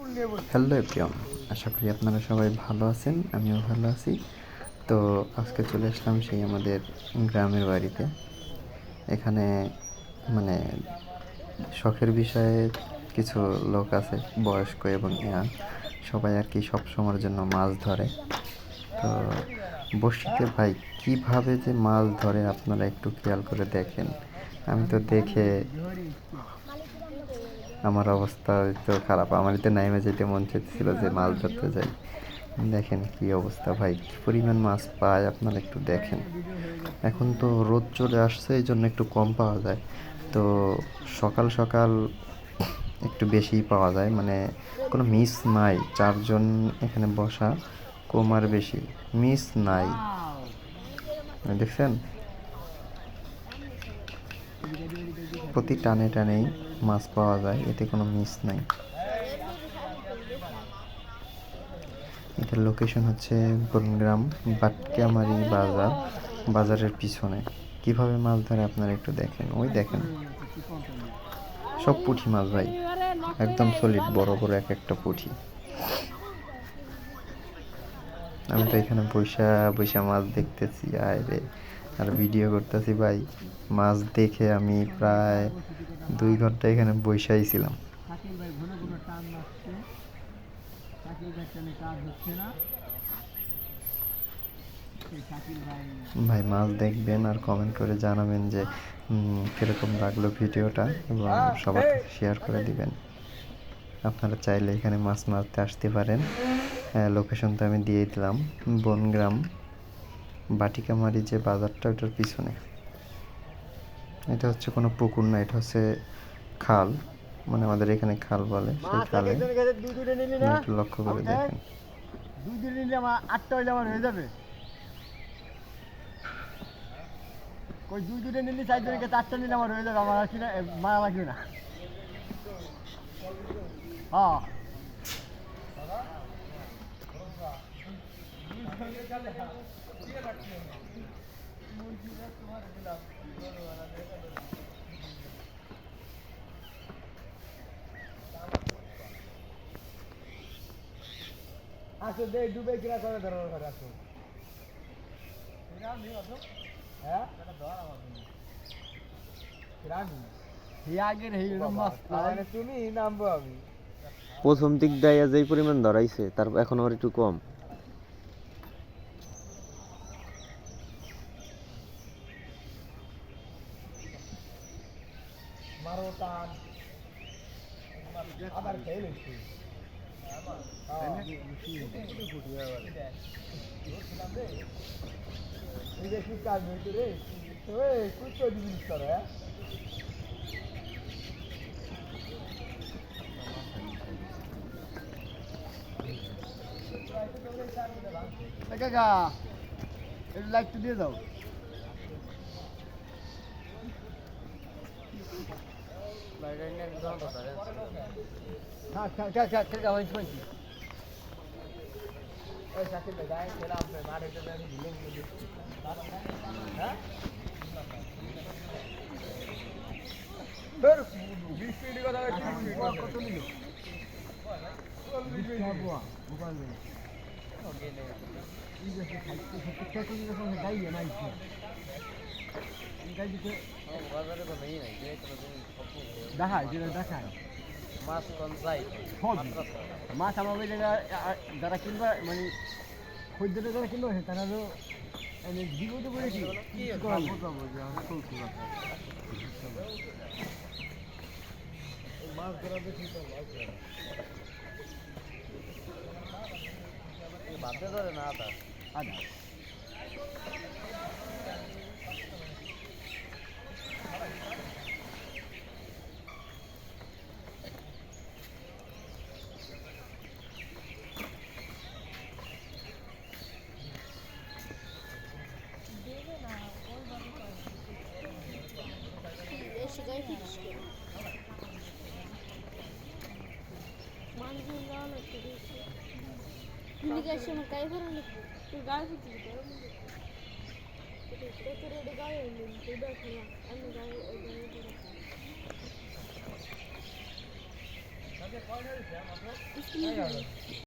Hello everyone, আশা করি আপনারা সবাই ভালো আছেন, আমিও ভালো আছি। তো আজকে চলে আসলাম সেই আমাদের গ্রামের বাড়িতে। এখানে মানে শখের বিষয়ে কিছু লোক আছে, বয়স্ক এবং ইয়াং। সবাই আর কি সব সময়ের জন্য মাছ ধরে। তো বসিতে ভাই, কীভাবে যে মাছ ধরে, আপনারা একটু খেয়াল করে দেখেন। আমি তো দেখে আমার অবস্থা তো খারাপ। আমার তো নাইমে যেতে মন চাইছিল যে মাছ ধরতে যাই। দেখেন কি অবস্থা ভাই, কি পরিমাণ মাছ পায় আপনারা একটু দেখেন। এখন তো রোদ চলে আসছে এই জন্য একটু কম পাওয়া যায়। তো সকাল সকাল একটু বেশিই পাওয়া যায় মানে কোনো মিস নাই। চারজন এখানে বসা, কম আর বেশি। মিস নাই। দেখছেন? প্রতি টানে টানেই মাছ পাওয়া যায়, এতে কোনো মিস নাই। এটার লোকেশন হচ্ছে বনগ্রাম বাটকিয়ামারি বাজার, বাজারের পিছনে। কীভাবে মাছ ধরে আপনারা একটু দেখেন? ওই দেখেন। সব পুঁটি মাছ ভাই, একদম সলিড বড় বড় এক একটা পুঁটি। আমি তো এখানে বৈশা বৈশা মাছ দেখতেছি, আয় রে। আর ভিডিও করতেছি ভাই। মাছ দেখে আমি প্রায় দুই ঘণ্টা এখানে বৈশাই ছিলাম। ভাই মাছ দেখবেন আর কমেন্ট করে জানাবেন যে কীরকম লাগল ভিডিওটা এবং সবার শেয়ার করে দিবেন। আপনারা চাইলে এখানে মাছ মারতে আসতে পারেন। লোকেশন তো আমি দিয়ে দিলাম বনগ্রাম। বাটিকামারি যে বাজারটা ওটার পিছনে। এটা হচ্ছে কোনো পুকুর না এটা হচ্ছে খাল। মানে আমাদের এখানে খাল বলে সেই খালে। একটু লক্ষ্য করে? দেখেন। দুই নিলে আমার আটটা হইলে আমার হয়ে যাবে। কই দুই দুটো নিলি চারটা নিলে আমার হয়ে যাবে আমার না মারা লাগবে না। হ্যাঁ। আসো দে ডুবে কিনা করে ধরো ঘরে আসো। হ্যাঁ? প্রথম দিক দেয়া যেই পরিমাণ ধরাইছে তার এখন আবার একটু কম। মারো টান আবার খেয়ে কি কাজ হইতে রে। কুচো দিবি তোর হ্যাঁ? কাকা একটু লাইটটা দিয়ে দাও। বেগায় খেলা আপনি মারে তো আমি দিলেন দেখায় যেটা দেখায় মাছ কোন যাই মাছ আমার ওই জায়গায় যারা কিনবা মানে খদ্দের যারা কিনবা তারা তো মানে বিপদে পড়ে কি মাছ ধরা দেখি তো মাছ ধরা। বাদে ধরে না তা আচ্ছা ligação não cai para ele o gás o que é o que é o gás ele não dá para ele não dá o gás não dá para ele